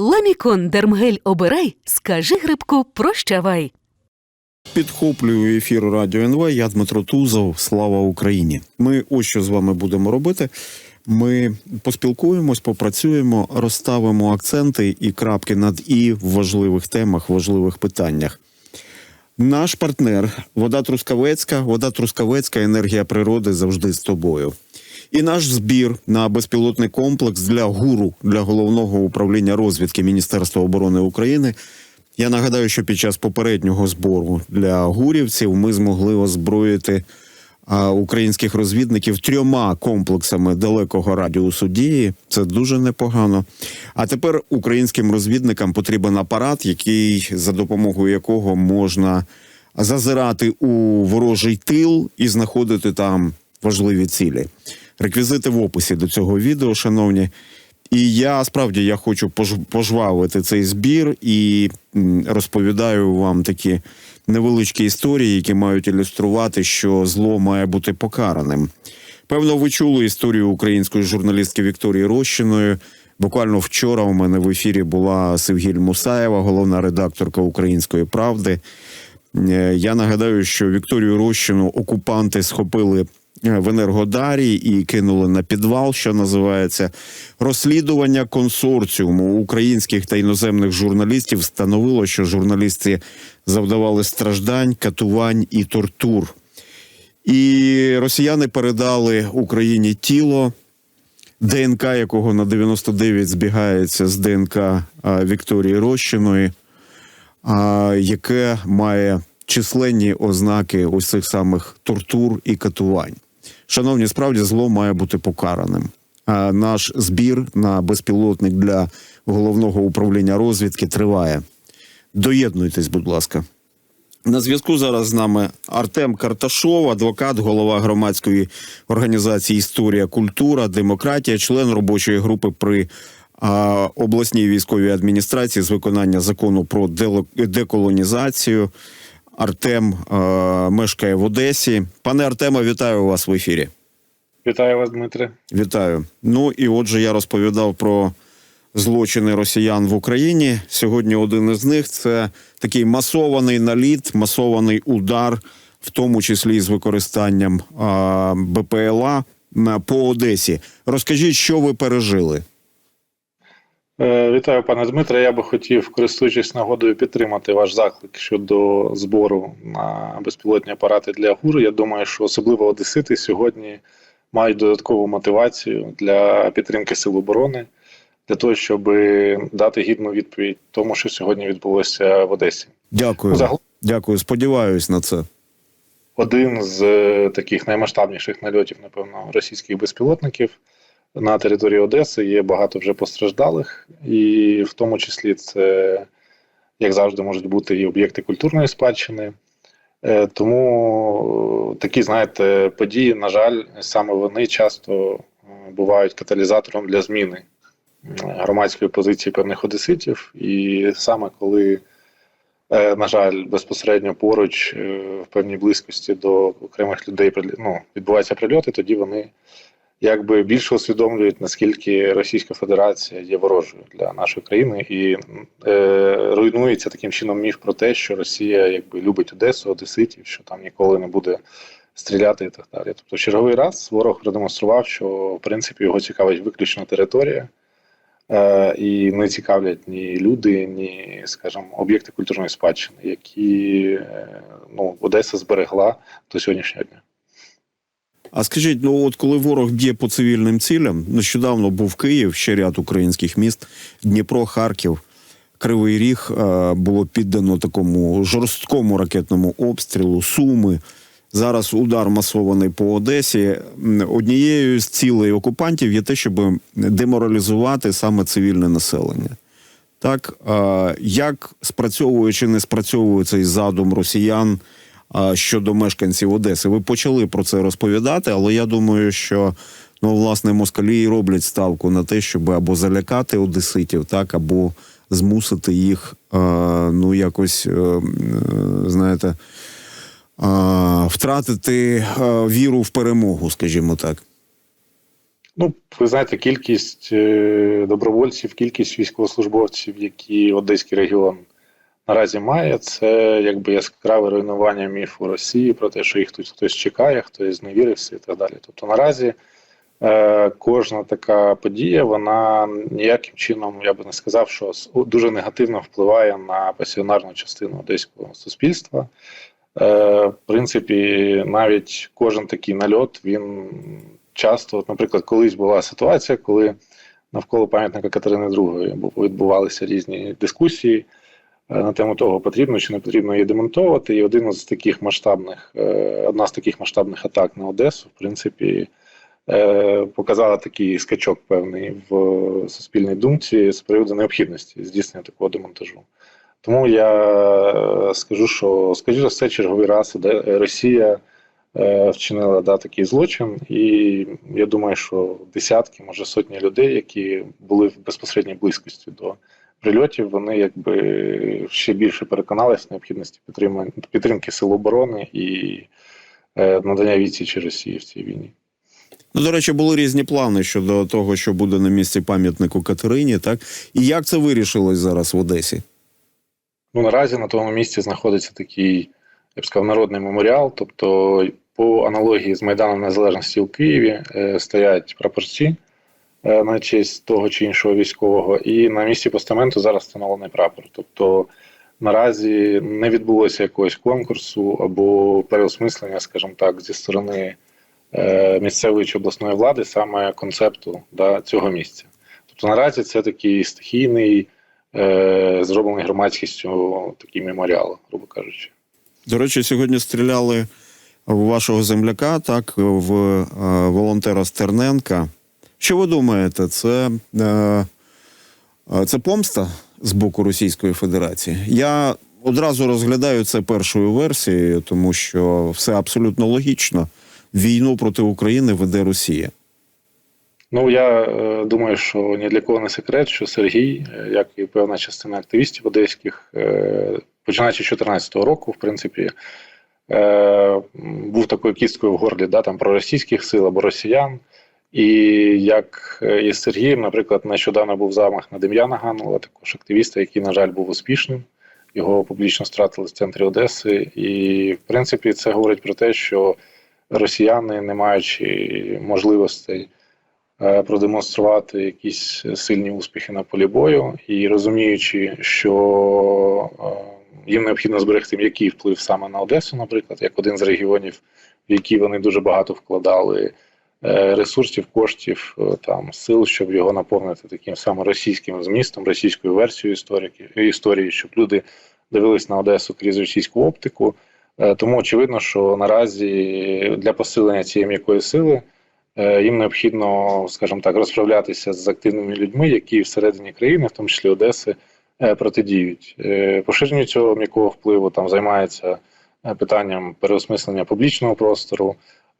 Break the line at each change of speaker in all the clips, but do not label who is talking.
Ламікон Дермгель обирай, скажи грибку прощавай.
Підхоплюю ефір Радіо НВ. Я Дмитро Тузов. Слава Україні! Ми ось що з вами будемо робити. Ми поспілкуємось, попрацюємо, розставимо акценти і крапки над і в важливих темах, важливих питаннях. Наш партнер вода Трускавецька, вода Трускавецька, енергія природи завжди з тобою. І наш збір на безпілотний комплекс для гуру для головного управління розвідки Міністерства оборони України. Я нагадаю, що під час попереднього збору для гурівців ми змогли озброїти українських розвідників трьома комплексами далекого радіусу дії. Це дуже непогано. А тепер українським розвідникам потрібен апарат, який за допомогою якого можна зазирати у ворожий тил і знаходити там важливі цілі. Реквізити в описі до цього відео, шановні. І я справді я хочу пож- пожвавити цей збір і розповідаю вам такі невеличкі історії, які мають ілюструвати, що зло має бути покараним. Певно, ви чули історію української журналістки Вікторії Рощиної. Буквально вчора у мене в ефірі була Севгіль Мусаєва, головна редакторка Української правди. Е, Я нагадаю, що Вікторію Рощину окупанти схопили в Енергодарі і кинули на підвал, що називається розслідування консорціуму українських та іноземних журналістів. Встановило, що журналісти завдавали страждань, катувань і тортур. І росіяни передали Україні тіло, ДНК якого на 99 збігається з ДНК Вікторії Рощиної яке має численні ознаки ось цих самих тортур і катувань. Шановні, справді зло має бути покараним. Наш збір на безпілотник для головного управління розвідки триває. Доєднуйтесь, будь ласка. На зв'язку зараз з нами Артем Карташов, адвокат, голова громадської організації Історія, культура, демократія, член робочої групи при обласній військовій адміністрації з виконання закону про деколонізацію. Артем а, мешкає в Одесі. Пане Артеме, вітаю вас в ефірі.
Вітаю вас, Дмитре.
Вітаю. Ну і отже, я розповідав про злочини росіян в Україні. Сьогодні один із них це такий масований наліт, масований удар, в тому числі з використанням БПЛА по Одесі. Розкажіть, що ви пережили?
Е, Вітаю, пане Дмитре. Я би хотів, користуючись нагодою, підтримати ваш заклик щодо збору на безпілотні апарати для ГУР. Я думаю, що особливо одесити сьогодні мають додаткову мотивацію для підтримки сил оборони, для того, щоб дати гідну відповідь тому, що сьогодні відбулося в Одесі.
Дякую.
Загалом
Дякую. Сподіваюсь на це.
один з е, таких наймасштабніших нальотів, напевно, російських безпілотників на території Одеси. Є багато вже постраждалих, і в тому числі це, як завжди, можуть бути і об'єкти культурної спадщини. Е, Тому е, такі, знаєте, події, на жаль, саме вони часто е, бувають каталізатором для зміни громадської позиції певних одеситів. І саме коли Е, На жаль, безпосередньо поруч е, в певній близькості до окремих людей ну, відбуваються прильоти, тоді вони якби більше усвідомлюють, наскільки Російська Федерація є ворожою для нашої країни, і е, руйнується таким чином міф про те, що Росія якби любить Одесу, Одеситів, що там ніколи не буде стріляти і так далі. Тобто, черговий раз ворог продемонстрував, що в принципі його цікавить виключно територія. Е, і не цікавлять ні люди, ні, скажімо, об'єкти культурної спадщини, які е, ну, Одеса зберегла до сьогоднішнього дня.
А скажіть, ну от коли ворог б'є по цивільним цілям, нещодавно був Київ, ще ряд українських міст, Дніпро, Харків, Кривий Ріг е, було піддано такому жорсткому ракетному обстрілу, Суми. Зараз удар масований по Одесі. Однією з цілей окупантів є те, щоб деморалізувати саме цивільне населення. Так, е, як спрацьовує чи не спрацьовує цей задум росіян щодо мешканців Одеси. Ви почали про це розповідати, але я думаю, що ну, власне москалі і роблять ставку на те, щоб або залякати одеситів, так, або змусити їх ну якось, е, е, знаєте, втратити віру в перемогу, скажімо так.
Ну, ви знаєте, кількість е, добровольців, кількість військовослужбовців, які Одеський регіон наразі має, це якби яскраве руйнування міфу Росії про те, що їх тут хтось чекає, хтось зневірився і так далі. Тобто наразі е, кожна така подія, вона ніяким чином, я би не сказав, що дуже негативно впливає на пасіонарну частину одеського суспільства. Е, в принципі, навіть кожен такий нальот, він часто, от, наприклад, колись була ситуація, коли навколо пам'ятника Катерини II бу- відбувалися різні дискусії на тему того, потрібно чи не потрібно її демонтовувати. І один з таких масштабних, е, одна з таких масштабних атак на Одесу, в принципі, е, показала такий скачок певний в суспільній думці з приводу необхідності здійснення такого демонтажу. Тому я е, скажу, що скажу за все, черговий раз Росія е, вчинила да, такий злочин, і я думаю, що десятки, може сотні людей, які були в безпосередній близькості до прильотів, вони якби ще більше переконалися в необхідності підтримки сил оборони і е, надання відсічі Росії в цій війні.
Ну, до речі, були різні плани щодо того, що буде на місці пам'ятнику Катерині, так? І як це вирішилось зараз в Одесі?
Ну, наразі на тому місці знаходиться такий, я б сказав, народний меморіал. Тобто, по аналогії з Майданом Незалежності у Києві е, стоять прапорці на честь того чи іншого військового, і на місці постаменту зараз встановлений прапор. Тобто наразі не відбулося якогось конкурсу або переосмислення, скажімо так, зі сторони е, місцевої чи обласної влади саме концепту да, цього місця. Тобто наразі це такий стихійний е, зроблений громадськістю такий меморіал, грубо кажучи.
До речі, сьогодні стріляли в вашого земляка, так, в е, волонтера Стерненка. Що ви думаєте, це, е, е, це помста з боку Російської Федерації? Я одразу розглядаю це першою версією, тому що все абсолютно логічно. Війну проти України веде Росія.
Ну я е, думаю, що ні для кого не секрет, що Сергій, е, як і певна частина активістів одеських, е, починаючи з 2014 року, в принципі, е, був такою кісткою в горлі да, там, проросійських сил або росіян. І як е, із Сергієм, наприклад, нещодавно був замах на Дем'яна Ганула, також активіста, який, на жаль, був успішним. Його публічно стратили в центрі Одеси. І, в принципі, це говорить про те, що росіяни, не маючи можливостей е, продемонструвати якісь сильні успіхи на полі бою, і розуміючи, що е, їм необхідно зберегти м'який вплив саме на Одесу, наприклад, як один з регіонів, в які вони дуже багато вкладали ресурсів, коштів, е, там сил, щоб його наповнити таким саме російським змістом, російською версією історики, історії, щоб люди дивились на Одесу крізь російську оптику. Е, Тому очевидно, що наразі для посилення цієї м'якої сили е, їм необхідно, скажімо так, розправлятися з активними людьми, які всередині країни, в тому числі Одеси, е, протидіють. Е, Поширенню цього м'якого впливу там займається е, питанням переосмислення публічного простору.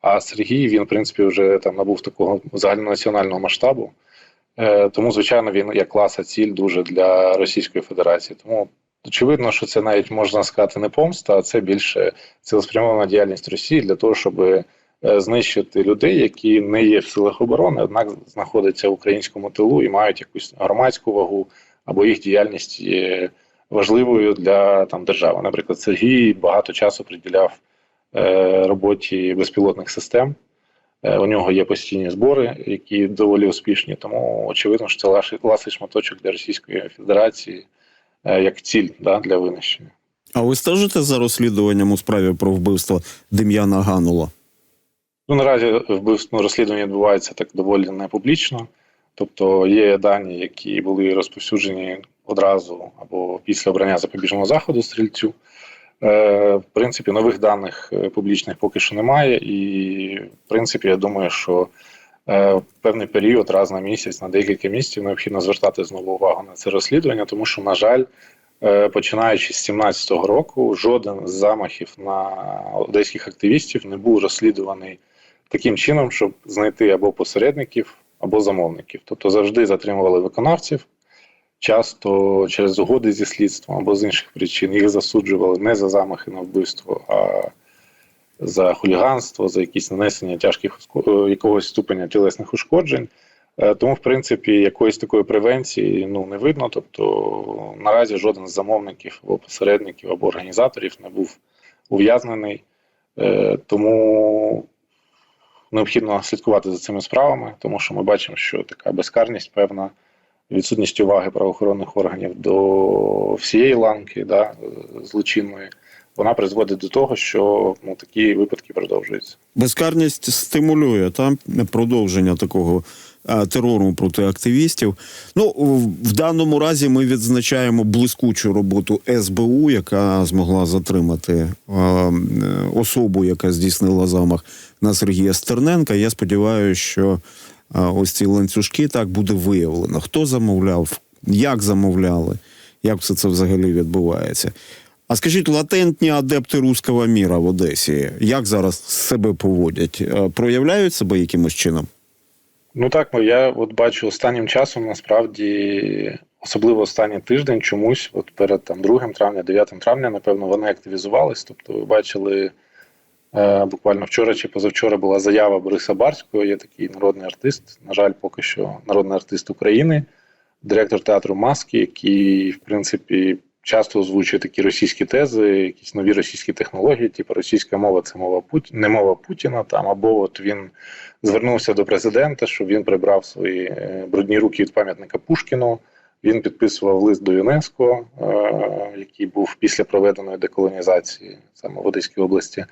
А Сергій він, в принципі, вже там набув такого загальнонаціонального масштабу. Е, Тому, звичайно, він як класа ціль дуже для Російської Федерації. Тому очевидно, що це навіть можна сказати не помста, а це більше цілеспрямована діяльність Росії для того, щоб е, знищити людей, які не є в силах оборони, однак знаходяться в українському тилу і мають якусь громадську вагу, або їх діяльність є важливою для там держави. Наприклад, Сергій багато часу приділяв роботі безпілотних систем. Е, У нього є постійні збори, які доволі успішні. Тому очевидно, що це ласий- шматочок для Російської Федерації е, як ціль да, для винищення.
А ви стежите за розслідуванням у справі про вбивство Дем'яна Ганула?
Ну, наразі вбивство розслідування відбувається так доволі непублічно. Тобто є дані, які були розповсюджені одразу або після обрання запобіжного заходу стрільцю. Е, в принципі, нових даних е, публічних поки що немає, і в принципі, я думаю, що е, в певний період, раз на місяць, на декілька місяців, необхідно звертати знову увагу на це розслідування, тому що, на жаль, е, починаючи з 2017 року, жоден з замахів на одеських активістів не був розслідуваний таким чином, щоб знайти або посередників, або замовників. Тобто завжди затримували виконавців. Часто через угоди зі слідством або з інших причин їх засуджували не за замахи на вбивство, а за хуліганство, за якісь нанесення тяжких е, якогось ступеня тілесних ушкоджень. Е, Тому, в принципі, якоїсь такої превенції ну не видно. Тобто наразі жоден з замовників або посередників або організаторів не був ув'язнений. Е, Тому необхідно слідкувати за цими справами, тому що ми бачимо, що така безкарність, певна відсутність уваги правоохоронних органів до всієї ланки да, злочинної, вона призводить до того, що ну, такі випадки продовжуються.
Безкарність стимулює там продовження такого терору проти активістів. Ну в- даному разі ми відзначаємо блискучу роботу СБУ, яка змогла затримати особу, яка здійснила замах на Сергія Стерненка. Я сподіваюся, що ось ці ланцюжки так буде виявлено. Хто замовляв, як замовляли, як все це взагалі відбувається. А скажіть, латентні адепти руського міра в Одесі, як зараз себе поводять? Е, Проявляють себе якимось чином?
Ну так, ну я от бачу останнім часом насправді, особливо останній тиждень, чомусь, от перед там 2 травня, 9 травня, напевно, вони активізувались. Тобто, ви бачили буквально вчора чи позавчора була заява Бориса Барського, є такий народний артист, на жаль, поки що народний артист України, директор театру Маски, який, в принципі, часто озвучує такі російські тези, якісь нові російські технології, типу російська мова це мова Пут... не мова Путіна, там або от він звернувся до президента, щоб він прибрав свої е, брудні руки від пам'ятника Пушкіну. Він підписував лист до ЮНЕСКО, е, який був після проведеної деколонізації саме в Одеській області.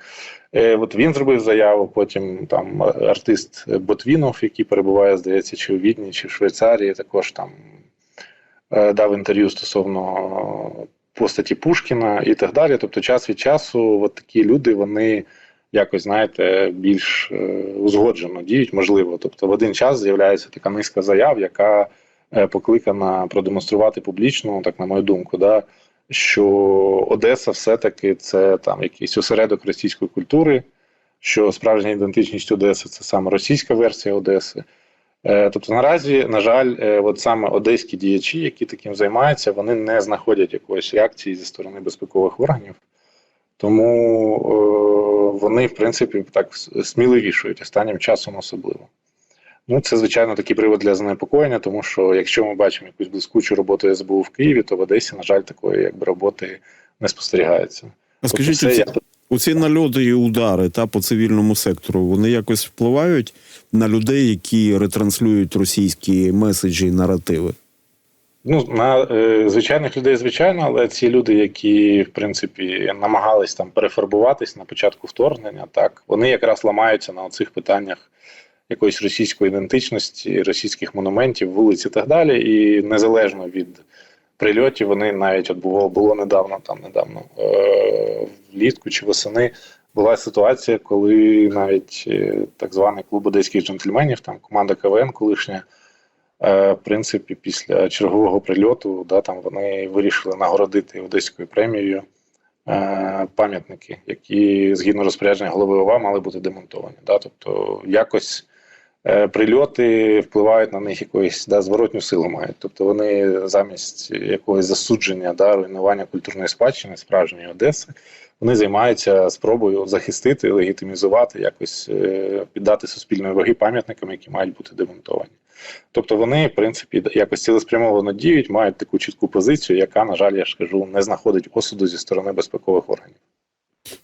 Е, От він зробив заяву. Потім там артист Ботвінов, який перебуває, здається, чи у Відні, чи в Швейцарії, також там е, дав інтерв'ю стосовно постаті Пушкіна і так далі. Тобто, час від часу, от такі люди вони якось знаєте більш узгоджено діють, можливо. Тобто, в один час з'являється така низка заяв, яка покликана продемонструвати публічно, так на мою думку, да, що Одеса все-таки це там якийсь осередок російської культури, що справжня ідентичність Одеси це саме російська версія Одеси. Е, Тобто наразі, на жаль, е, от саме одеські діячі, які таким займаються, вони не знаходять якоїсь реакції зі сторони безпекових органів. Тому е, вони, в принципі, так сміливішують останнім часом особливо. Ну, це, звичайно, такий привод для занепокоєння, тому що якщо ми бачимо якусь блискучу роботу СБУ в Києві, то в Одесі, на жаль, такої якби роботи не спостерігається.
А скажіть,
Тобто це
оці,
я-
оці нальоти і удари та по цивільному сектору, вони якось впливають на людей, які ретранслюють російські меседжі і наративи?
Ну, на е, звичайних людей, звичайно, але ці люди, які в принципі намагались там перефарбуватись на початку вторгнення, так вони якраз ламаються на цих питаннях якоїсь російської ідентичності, російських монументів, вулиць і так далі. І незалежно від прильотів, вони навіть от було, було недавно, там недавно е, влітку чи восени. Була ситуація, коли навіть е, так званий клуб одеських джентльменів, там команда КВН колишня, Е, В принципі, після чергового прильоту, да, там вони вирішили нагородити одеською премією пам'ятники, які згідно розпорядження голови ОВА мали бути демонтовані. Да, тобто якось прильоти впливають на них якоюсь да, зворотню силу мають. Тобто вони замість якогось засудження, да, руйнування культурної спадщини справжньої Одеси, вони займаються спробою захистити, легітимізувати, якось е, піддати суспільної ваги пам'ятникам, які мають бути демонтовані. Тобто вони, в принципі, якось цілеспрямовано діють, мають таку чітку позицію, яка, на жаль, я ж кажу, не знаходить осуду зі сторони безпекових органів.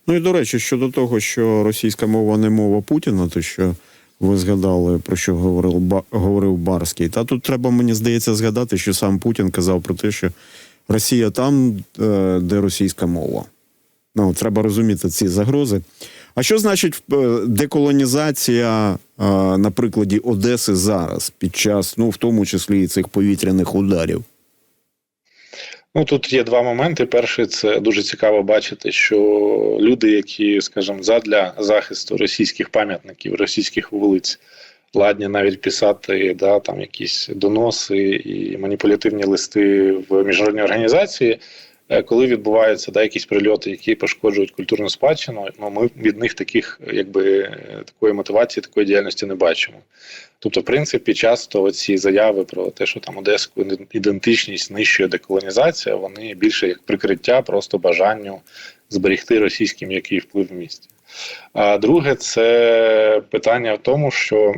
Ну і до речі, щодо того, що російська мова не мова Путіна, то що ви згадали про що говорив говорив Барський. Та тут треба, мені здається, згадати, що сам Путін казав про те, що Росія там, е, де російська мова. Ну, треба розуміти ці загрози. А що значить е, деколонізація е, на прикладі Одеси зараз, під час, ну в тому числі і цих повітряних ударів?
Ну тут є два моменти. Перший це дуже цікаво бачити, що люди, які, скажімо, задля захисту російських пам'ятників, російських вулиць, ладні навіть писати да, там якісь доноси і маніпулятивні листи в міжнародні організації. Е, Коли відбуваються да, якісь прильоти, які пошкоджують культурну спадщину, ну ми від них таких, якби е, такої мотивації, такої діяльності не бачимо. Тобто, в принципі, часто ці заяви про те, що там одеську ідентичність знищує деколонізація, вони більше як прикриття, просто бажанню зберегти російський м'який вплив в місті. А друге, це питання в тому, що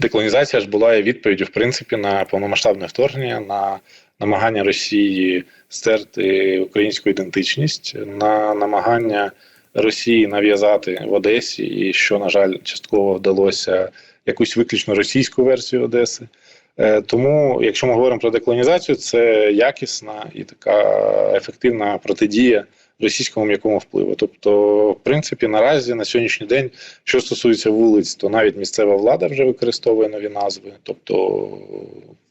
деколонізація ж була і відповіддю, в принципі, на повномасштабне вторгнення, на намагання Росії стерти українську ідентичність, на намагання Росії нав'язати в Одесі, і що, на жаль, частково вдалося якусь виключно російську версію Одеси. Е, Тому, якщо ми говоримо про деколонізацію, це якісна і така ефективна протидія російському м'якому впливу. Тобто, в принципі, наразі на сьогоднішній день, що стосується вулиць, то навіть місцева влада вже використовує нові назви. Тобто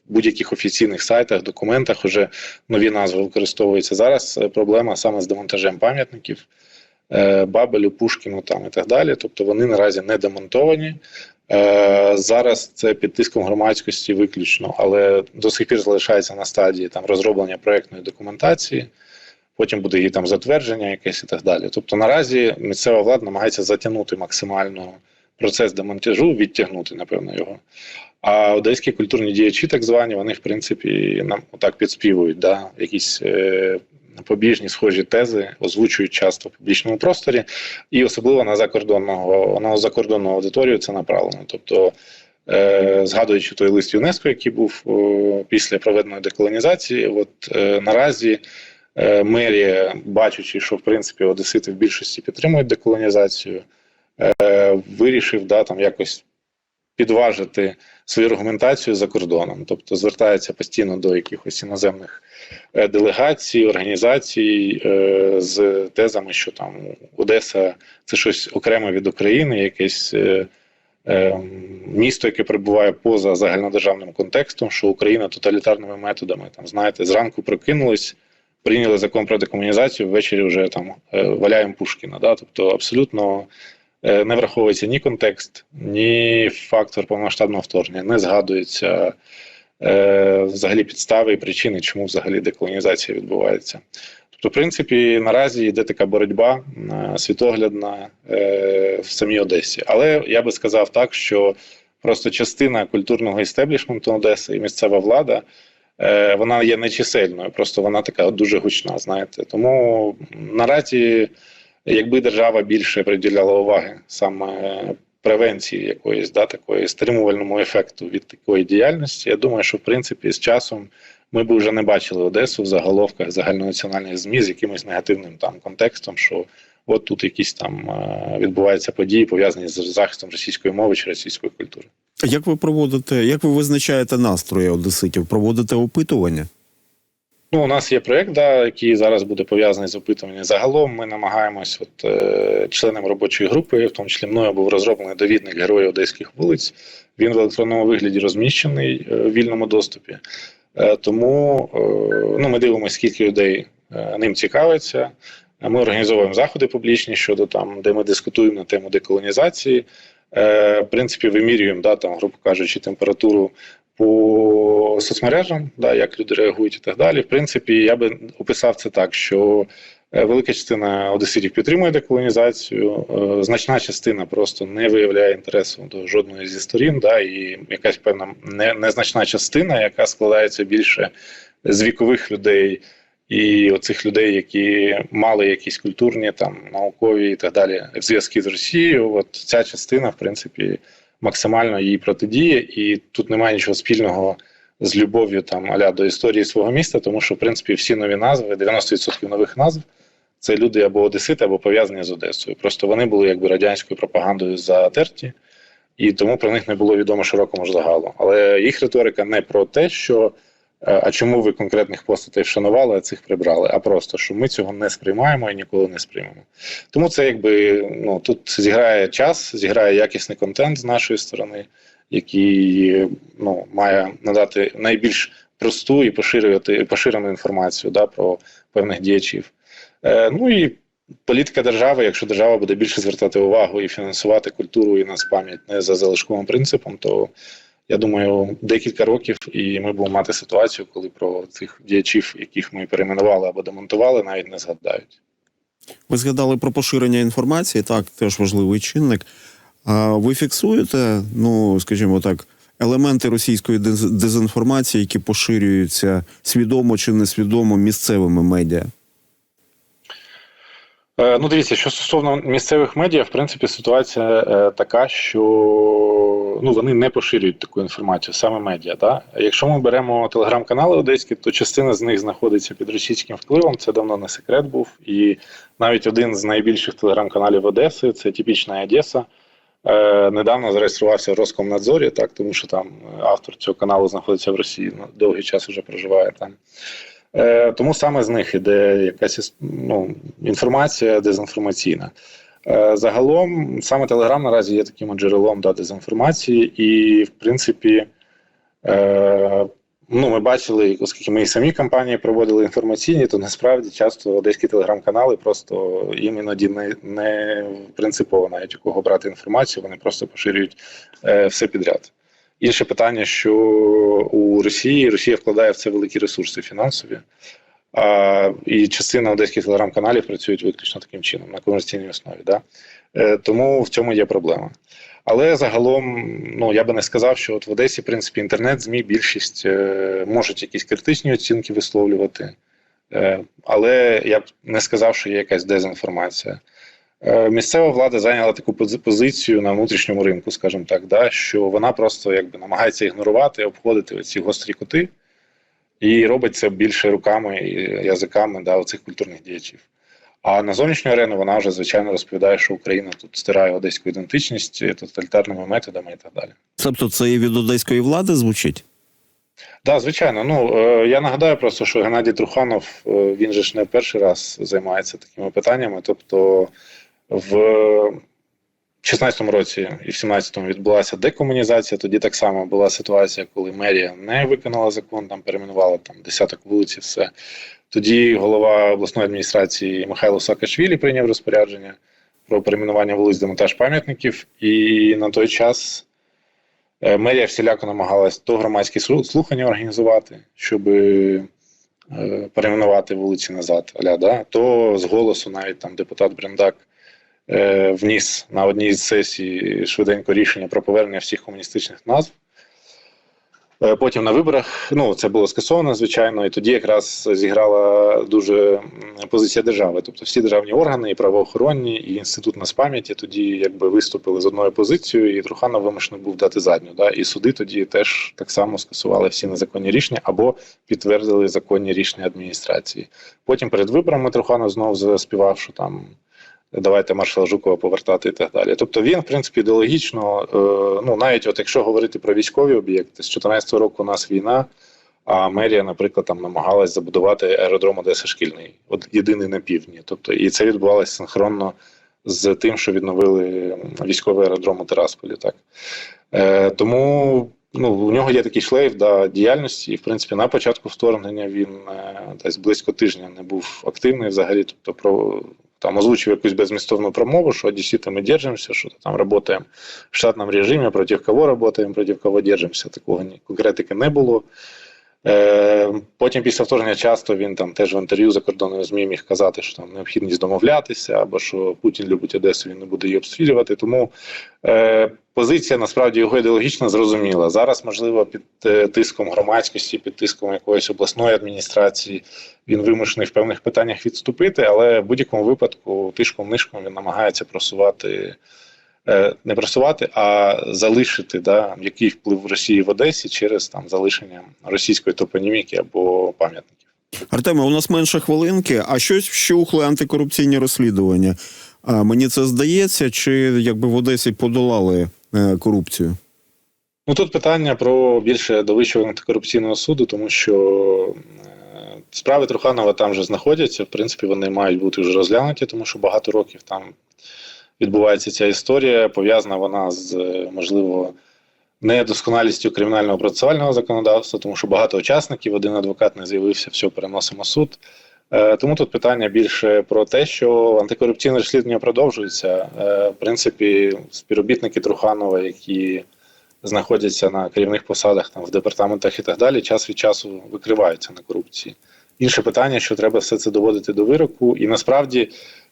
будь-яких офіційних сайтах, документах вже нові назви використовуються. Зараз е, проблема саме з демонтажем пам'ятників. е, Бабелю, Пушкіну там і так далі. Тобто вони наразі не демонтовані. Е, Зараз це під тиском громадськості виключно, але до сих пір залишається на стадії там розроблення проектної документації. Потім буде її там затвердження, якесь і так далі. Тобто наразі місцева влада намагається затягнути максимально процес демонтажу, відтягнути, напевно, його. А одеські культурні діячі, так звані, вони, в принципі, нам отак підспівують, да, якісь е, побіжні схожі тези, озвучують часто в публічному просторі, і особливо на закордонного на закордонну аудиторію це направлено. Тобто, е, згадуючи той лист ЮНЕСКО, який був о, після проведеної деколонізації, от е, наразі. Е, Мерія, бачачи, що в принципі одесити в більшості підтримують деколонізацію, е, вирішив да, там якось підважити свою аргументацію за кордоном. Тобто звертається постійно до якихось іноземних е, делегацій, організацій е, з тезами, що там Одеса це щось окреме від України, якесь. е, Місто, яке перебуває поза загальнодержавним контекстом, що Україна тоталітарними методами там знаєте, зранку прокинулись, прийняли закон про декомунізацію, ввечері вже там валяємо Пушкіна. Да? Тобто абсолютно не враховується ні контекст, ні фактор повномасштабного вторгнення, не згадується е, взагалі підстави і причини, чому взагалі деколонізація відбувається. Тобто, в принципі, наразі йде така боротьба е, світоглядна е, в самій Одесі. Але я би сказав так, що просто частина культурного істеблішменту Одеси і місцева влада е, вона є нечисельною, просто вона така дуже гучна. Знаєте, тому наразі, якби держава більше приділяла уваги саме превенції якоїсь да такої стримувальному ефекту від такої діяльності, я думаю, що в принципі з часом ми б вже не бачили Одесу в заголовках загальнонаціональних ЗМІ з якимось негативним там контекстом, що от тут якісь там е, відбуваються події пов'язані з захистом російської мови чи російської культури.
Як ви проводите, як ви визначаєте настрої одеситів? Проводите опитування?
Ну, у нас є проєкт, да, який зараз буде пов'язаний з опитуванням. Загалом ми намагаємось, от е, членам робочої групи, в тому числі мною був розроблений довідник героїв одеських вулиць. Він в електронному вигляді розміщений е, в вільному доступі. Е, тому ну, ми дивимося, скільки людей ним цікавиться. Ми організовуємо заходи публічні щодо там, де ми дискутуємо на тему деколонізації. В принципі, вимірюємо, да, там, грубо кажучи, температуру по соцмережам, да, як люди реагують і так далі. В принципі, я би описав це так, що е, велика частина одеситів підтримує деколонізацію, е, значна частина просто не виявляє інтересу до жодної зі сторін, да, і якась певна незначна частина, яка складається більше з вікових людей. І оцих людей, які мали якісь культурні, там наукові і так далі зв'язки з Росією, от ця частина, в принципі, максимально їй протидіє, і тут немає нічого спільного з любов'ю там аля до історії свого міста, тому що в принципі всі нові назви, 90% нових назв це люди або одесити, або пов'язані з Одесою. Просто вони були якби радянською пропагандою затерті, і тому про них не було відомо широкому загалу. Але їх риторика не про те, що а чому ви конкретних постатей вшанували, а цих прибрали, а просто що ми цього не сприймаємо і ніколи не сприймемо. Тому це якби ну тут зіграє час, зіграє якісний контент з нашої сторони, який ну має надати найбільш просту і поширювати поширену інформацію да, про певних діячів. Е, ну і політика держави, якщо держава буде більше звертати увагу і фінансувати культуру і нацпам'ять не за залишковим принципом, то я думаю, декілька років, і ми будемо мати ситуацію, коли про цих діячів, яких ми перейменували або демонтували, навіть не згадають.
Ви згадали про поширення інформації, так, теж важливий чинник. А ви фіксуєте, ну, скажімо так, елементи російської дез- дезінформації, які поширюються свідомо чи несвідомо місцевими медіа?
Е, Ну, дивіться, що стосовно місцевих медіа, в принципі, ситуація е, така, що ну, вони не поширюють таку інформацію, саме медіа. Да? Якщо ми беремо телеграм-канали одеські, то частина з них знаходиться під російським впливом. Це давно не секрет був. І навіть один з найбільших телеграм-каналів Одеси, це типічна Одеса, е, недавно зареєструвався в Роскомнадзорі, так, тому що там автор цього каналу знаходиться в Росії, ну, довгий час вже проживає там. Е, Тому саме з них іде якась ну, інформація дезінформаційна. Е, Загалом саме Телеграм наразі є таким джерелом да, дезінформації, і в принципі, е, ну, ми бачили, оскільки ми і самі кампанії проводили інформаційні, то насправді часто одеські телеграм-канали просто їм іноді не, не принципово навіть у кого брати інформацію, вони просто поширюють е, все підряд. Інше питання, що у Росії Росія вкладає в це великі ресурси фінансові, а, і частина одеських телеграм-каналів працюють виключно таким чином на комерційній основі. Да? Е, тому в цьому є проблема. Але загалом, ну я би не сказав, що от в Одесі, в принципі, інтернет-ЗМІ більшість е, можуть якісь критичні оцінки висловлювати, е, але я б не сказав, що є якась дезінформація. Е, Місцева влада зайняла таку пози- позицію на внутрішньому ринку, скажімо так, да, що вона просто якби намагається ігнорувати, обходити ці гострі кути, і робить це більше руками і язиками да, оцих культурних діячів. А на зовнішню арену вона вже звичайно розповідає, що Україна тут стирає одеську ідентичність тоталітарними методами і так далі.
Тобто це і від одеської влади звучить?
Так, звичайно. Ну е, я нагадаю просто, що Геннадій Труханов е, він же ж не перший раз займається такими питаннями. Тобто, в 16-му році і в 17-му відбулася декомунізація. Тоді так само була ситуація, коли мерія не виконала закон, там перейменувала там десяток вулиць і все. Тоді голова обласної адміністрації Михайло Саакашвілі прийняв розпорядження про перейменування вулиць демонтаж пам'ятників, і на той час. Е, Мерія всіляко намагалась то громадські слухання організувати, щоб е, перейменувати вулиці назад, аля, да? то з голосу навіть там депутат Брендак е, вніс на одній з сесій швиденько рішення про повернення всіх комуністичних назв. Е, Потім на виборах ну це було скасовано, звичайно, і тоді якраз зіграла дуже позиція держави. Тобто всі державні органи, і правоохоронні, і інститут нацпам'яті тоді якби виступили з одною позицією, і Труханов вимушений був дати задню. Да? І суди тоді теж так само скасували всі незаконні рішення або підтвердили законні рішення адміністрації. Потім перед виборами Труханов знову заспівав, що там. Давайте маршала Жукова повертати і так далі. Тобто він, в принципі, ідеологічно, е, ну навіть от якщо говорити про військові об'єкти, з 2014 року у нас війна, а мерія, наприклад, там намагалась забудувати аеродром Одеса шкільний, от єдиний на півдні. Тобто, і це відбувалося синхронно з тим, що відновили військовий аеродром у Тирасполі. Так е, тому ну, у нього є такий шлейф да, діяльності, і в принципі на початку вторгнення він е, десь близько тижня не був активний взагалі. Тобто про там озвучив якусь безмістовну промову, що одесситы мы держимся, що там работаем в штатному режимі, проти кого работаем, проти кого держимся. Такого конкретики не було. Е, потім після вторгнення часто він там теж в інтерв'ю за кордонною ЗМІ міг казати, що там необхідність домовлятися, або що Путін любить Одесу, він не буде її обстрілювати. Тому е, позиція насправді його ідеологічно зрозуміла. Зараз, можливо, під е, тиском громадськості, під тиском якоїсь обласної адміністрації він вимушений в певних питаннях відступити, але в будь-якому випадку тишком нишком він намагається просувати. Е, Не просувати, а залишити да, який вплив Росії в Одесі через там залишення російської топоніміки або пам'ятників.
Артеме, у нас менше хвилинки, а щось вщухли антикорупційні розслідування. А мені це здається, чи якби в Одесі подолали е, корупцію?
Ну тут питання про більше до вищого антикорупційного суду, тому що е, справи Труханова там вже знаходяться. В принципі, вони мають бути вже розглянуті, тому що багато років там відбувається ця історія. Пов'язана вона з е, можливо недосконалістю кримінального процесуального законодавства, тому що багато учасників, один адвокат не з'явився, все переносимо суд. Е, Тому тут питання більше про те, що антикорупційне розслідування продовжується. Е, В принципі, співробітники Труханова, які знаходяться на керівних посадах там в департаментах і так далі, час від часу викриваються на корупції. Інше питання, що треба все це доводити до вироку, і насправді,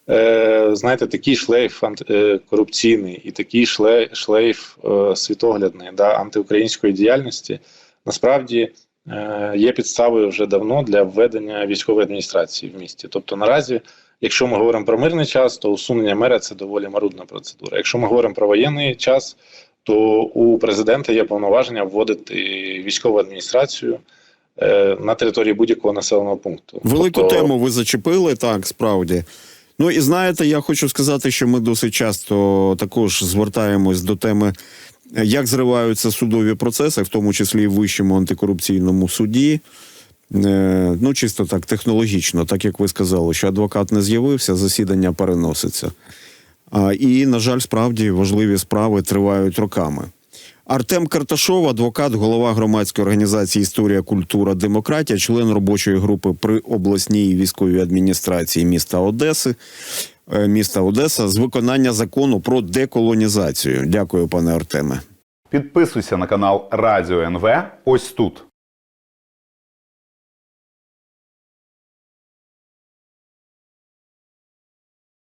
е, знаєте, такий шлейф е, корупційний і такий шлейф, шлейф е, світоглядний да, антиукраїнської діяльності насправді е, є підставою вже давно для введення військової адміністрації в місті. Тобто наразі Якщо ми говоримо про мирний час, то усунення мера це доволі марудна процедура. Якщо ми говоримо про воєнний час, то у президента є повноваження вводити військову адміністрацію на території будь-якого населеного пункту.
Велику
Тобто-
тему ви зачепили, так, справді. Ну і знаєте, я хочу сказати, що ми досить часто також звертаємось до теми, як зриваються судові процеси, в тому числі і в вищому антикорупційному суді. Е, Ну, чисто так, технологічно, так як ви сказали, що адвокат не з'явився, засідання переноситься. І, на жаль, справді важливі справи тривають роками. Артем Карташов, адвокат, голова громадської організації Історія, культура, демократія, член робочої групи при обласній військовій адміністрації міста Одеси, е, міста Одеса з виконання закону про деколонізацію. Дякую, пане Артеме.
Підписуйся на канал Радіо НВ ось тут.